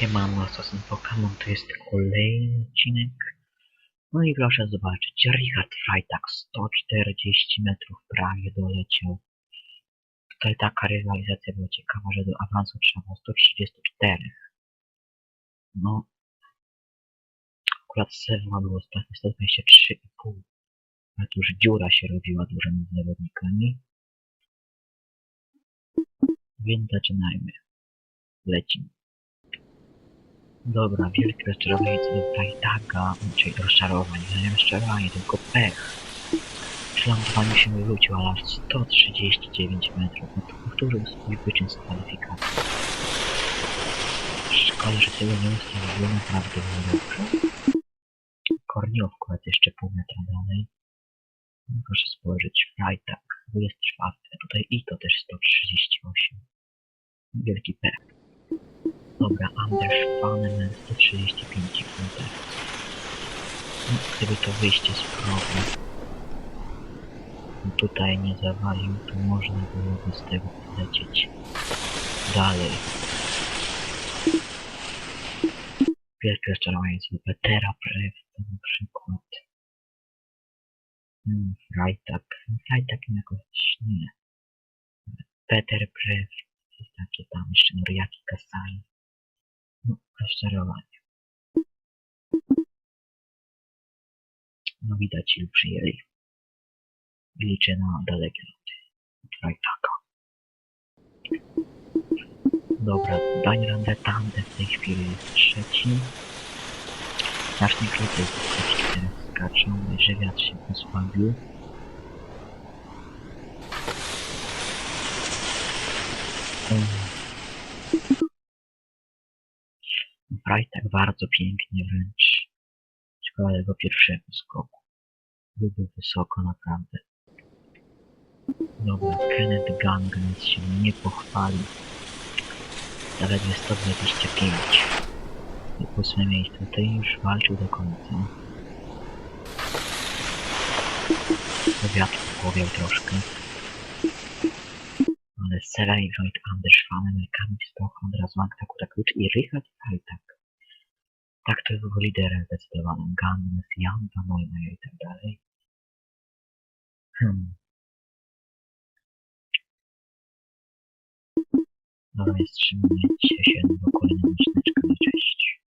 Siemano, Assassin Pokémon, to jest kolejny odcinek. No i proszę zobaczyć, Richard Freitag 140 metrów prawie doleciał. Tutaj taka rywalizacja była ciekawa, że do awansu trzeba było 134. No, akurat Sewa było ostatnio 123,5. A tu już dziura się robiła dużymi zawodnikami. Więc zaczynajmy. Lecimy. Dobra, wielkie rozczarowanie co do Freitaga, czyli rozczarowanie, nie rozczarowanie, tylko pech. W lądowaniu się wywrócił, ale aż 139 metrów, no to powtórzył swój wyczyn z kwalifikacji. Szkoda, że tego nie ustawiło naprawdę było dobrze. Korniowko jest jeszcze pół metra dalej. No, Proszę spojrzeć, Freitag, 24, tutaj i to też 138. Wielki pech. Dobra, Anders Faneman 135 punktów. No, gdyby to wyjście z progu tutaj nie zawalił, to można byłoby z tego polecieć dalej. Wielkie rozczarowanie jest Petera Prew, na przykład. Hmm, Freitag. Freitag jakoś nie. Peter Prew jest takie tam jeszcze Noriaki Kasai. Rozczarowanie. No widać ilu przyjęli. Liczę na dalekie loty. Freitaga. Dobra, Daniel Tande w tej chwili jest trzeci. Znacznie krócej skoczki teraz skaczą, że wiatr się osłabił. Freitag bardzo pięknie wręcz. Szkoda jego pierwszego skoku. Byłby wysoko naprawdę. Dobra, Kenneth Gangnes się nie pochwalił. Zaledwie 125. I ósme miejsce. Tutaj już walczył do końca. Wiatr połowiał troszkę. Ale Selay Void Anders Fanen, Kamil Stoch, Andras Wang, Takura Klucz i Richard Freitag. Tak to był liderem zdecydowanym. Gangnes, Jan, Mojna i tak dalej. Hmm. Dobra, jest trzymanie się do kolejnego odcineczka. No cześć.